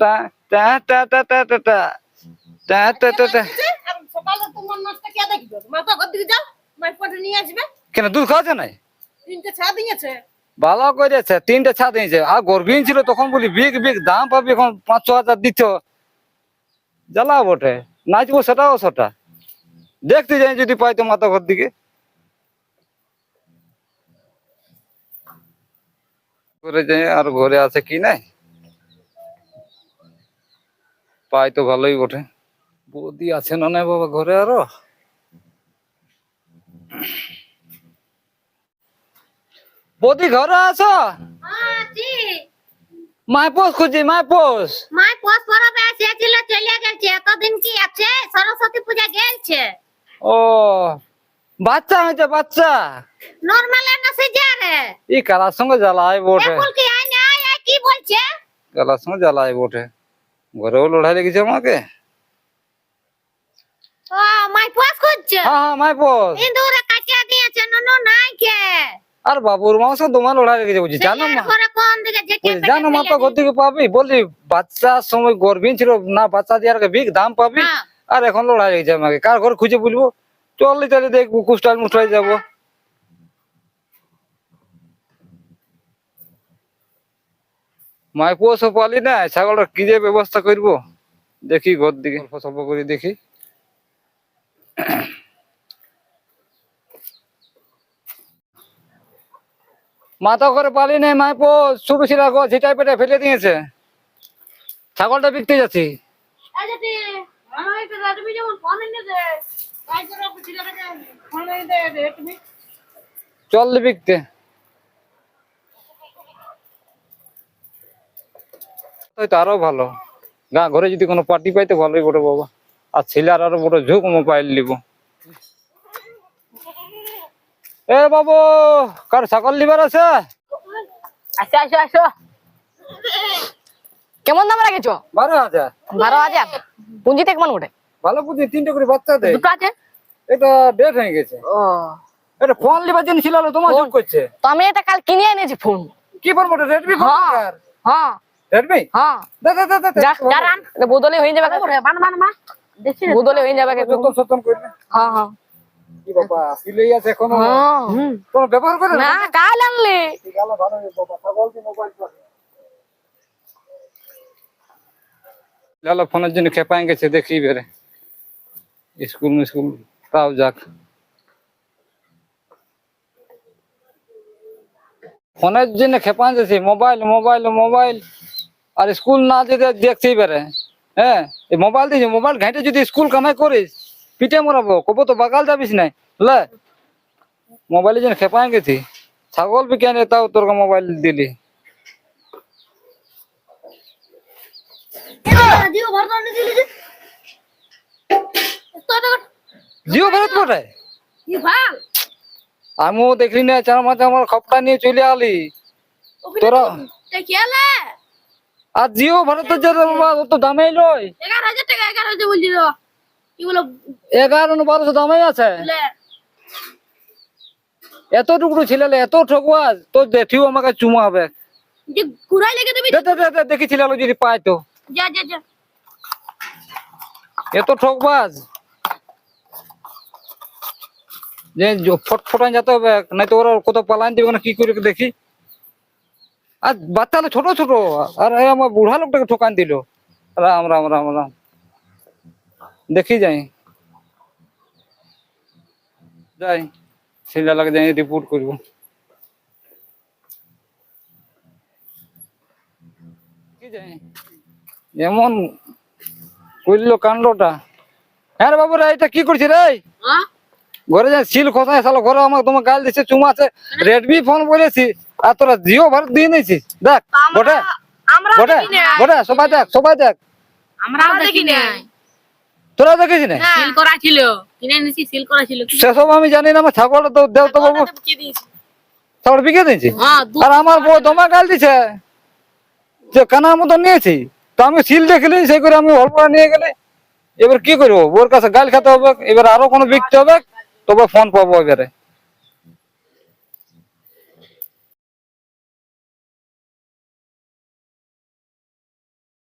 টা টা টা টা টা টা টা টা টা টা টা সকালে তোমার নাচটা কে দেখবে? মা ঘর দিকে যাও মাই পটে নিয়ে আসবে। কেন দুধ খাওয়াছে নাই? তিনটে ছা দিয়েছে। ভালো করেছে তিনটে ছাদ দিয়েছে। আর গর্বিন ছিল তখন বলি বিগ বিগ দাম পাবি এখন পাঁচ ছ হাজার দিচ্ছ। জ্বালা বটে। নাচবো সেটাও সেটা। দেখতে যাই যদি পাই তো মাথা ঘর দিকে। করে যাই আর ঘরে আছে কি নাই? পাই তো ভালোই বটে। বৌদি আছে না নাই বাবা ঘরে আরও? বৌদি ঘরে আছো? হ্যাঁ, মাইপোস খুঁজি মাইপোস মাই পোষ পরবে এসেছিল চলে গেছে এতদিন কি আছে? সরস্বতী পূজা গেছে। ও বাচ্চা হয়েছে বাচ্চা? নরমাল না সিজারে ই কালার সঙ্গে জ্বালাই বটে। এখন কি আই না আই কি বলছে? কালার সঙ্গে জ্বালাই বটে। ঘরেও লড়াই লেগেছে আমাকে? ও মাই করছে? হ্যাঁ হ্যাঁ মাইপোস ইন্দুরে কাটিয়া দিয়েছে ননো নাই কে? আর বাবুর সঙ্গে তোমার লড়াই লেগেছে বুঝছি জানো মা? জানো মা তো ঘর থেকে পাবি? বললি বাচ্চার সময় গর্বিন ছিল না বাচ্চা দিয়ে আর বিগ দাম পাবি। হ্যাঁ। আর এখন লড়াই লেগেছে আমাকে। কার ঘর খুঁজে বলব? চললি তাহলে দেখব কুষ্টাল মুষ্টাই যাব। মাইপো সব পালি না ছাগলটা কি যে ব্যবস্থা করব? দেখি ঘর দিকে। স্বল্প করে দেখি। মাথা করে পালি নাই মাইপো শুরু ছিল গো ঝিটাই পেটে ফেলে দিয়েছে। ছাগলটা বিকতে যাচ্ছি। এই যে তুই আমার একটা তুমি যেমন ফোন এনে দে তাই করে ছেলেটাকে ফোন এনে দে দে তুমি চল বিকতে হয়তো আরও ভালো। গা ঘরে যদি কোনো পার্টি পাইতে ভালোই বটে বাবা। আর ছেলে আর বড় ঝুঁক মোবাইল নিব। এ বাবু কার ছাগল লিবার আছে? আসো আসো আসো। কেমন দাম রাখেছো? বারো হাজার। বারো হাজার? পুঁজিতে কেমন ওঠে ভালো বুঝি তিনটে করে বাচ্চা দেয়। দুটো আছে? এটা ডেট হয়ে গেছে। ও। এটা ফোন লিবার জন্য ছিল তোমার ফোন? যোগ করছে। তো আমি এটা কাল কিনে এনেছি ফোন কি ফোন বটে রেডমি ফোন হ্যাঁ। হ্যাঁ রেডমি? হ্যাঁ। দে দে দে দে, দে। যা দাঁড়ান এটা বদলে হয়ে যাবে বান বান মা দেখছি বদলে হয়ে যাবে যতন সতন করবে? হ্যাঁ হ্যাঁ। কি বাবা আসলেই আছে এখনও? হ্যাঁ। কোনো ব্যবহার করে না কাল আনলে। গেল ভালো বাবা ছাগল কি মোবাইল করে। লালা ফোনের জন্য খেপাই গেছে দেখি বেরে স্কুল স্কুল তাও যাক। ফোনের জন্য খেপান যাচ্ছে মোবাইল মোবাইল মোবাইল আর স্কুল না যেতে দেখতেই পারে। হ্যাঁ এই মোবাইল দিয়েছে মোবাইল ঘাঁটে যদি স্কুল কামাই করিস পিঠে মরাবো কব তো বাগাল যাবিস নাই লে মোবাইলের জন্য খেপাই গেছি। ছাগল বিকে আনে তাও তোর মোবাইল দিলি। জিও ভরতো আমিও দেখলি না চার মাঝে আমার খপটা নিয়ে চলে আলি। তোরা আর জিও ভারতের যে অত দামে লয়। এগারো হাজার টাকা এগারো হাজার বলছিল। এগারো বারোশো দামে আছে। এত টুকরো ছিল এত ঠকুয়াজ তো দেখিও আমাকে চুমা হবে। দেখেছিল যদি পাই তো। এত ঠকবাজ যে জ- ফটফটান যেতে হবে নাই তো ওরা কত পালান দিবে না কি করে দেখি? আর বাচ্চা হলো ছোট ছোট। আর আমার বুড়া লোকটাকে ঠকান দিল। রাম রাম রাম রাম। দেখি যাই। যাই ছেলে লাগে যাই রিপোর্ট করব। এমন করল কাণ্ডটা। হ্যাঁ রে বাবু রে এটা কি করছিস রে? হ্যাঁ? ঘরে যাই সিল কোথায়? সালো ঘরে আমাকে তোমার গাল দিচ্ছে চুমা আছে। রেডমি ফোন বলেছি। আর তোরা জিও ভারত দিয়ে নিয়েছিস? দেখ গোটে আমরা গোটে গোটে সবাই দেখ সবাই দেখ। আমরা দেখি না তোরা না। সিল করা ছিল। কিনে নিছি সিল করা ছিল। সেসব আমি জানি না আমার ছাগলটা তো দেও তো বাবু। ছাগল বিকে দিয়েছি? হ্যাঁ আর আমার বউ তোমার গাল দিছে? যে কানার মতো নিয়েছি। তো আমি সিল দেখলি সেই করে আমি অল্প নিয়ে গেলে। এবার কি করব? ওর কাছে গাল খেতে হবে এবার আরও কোনো বিকতে হবে তবে ফোন পাবো এবারে।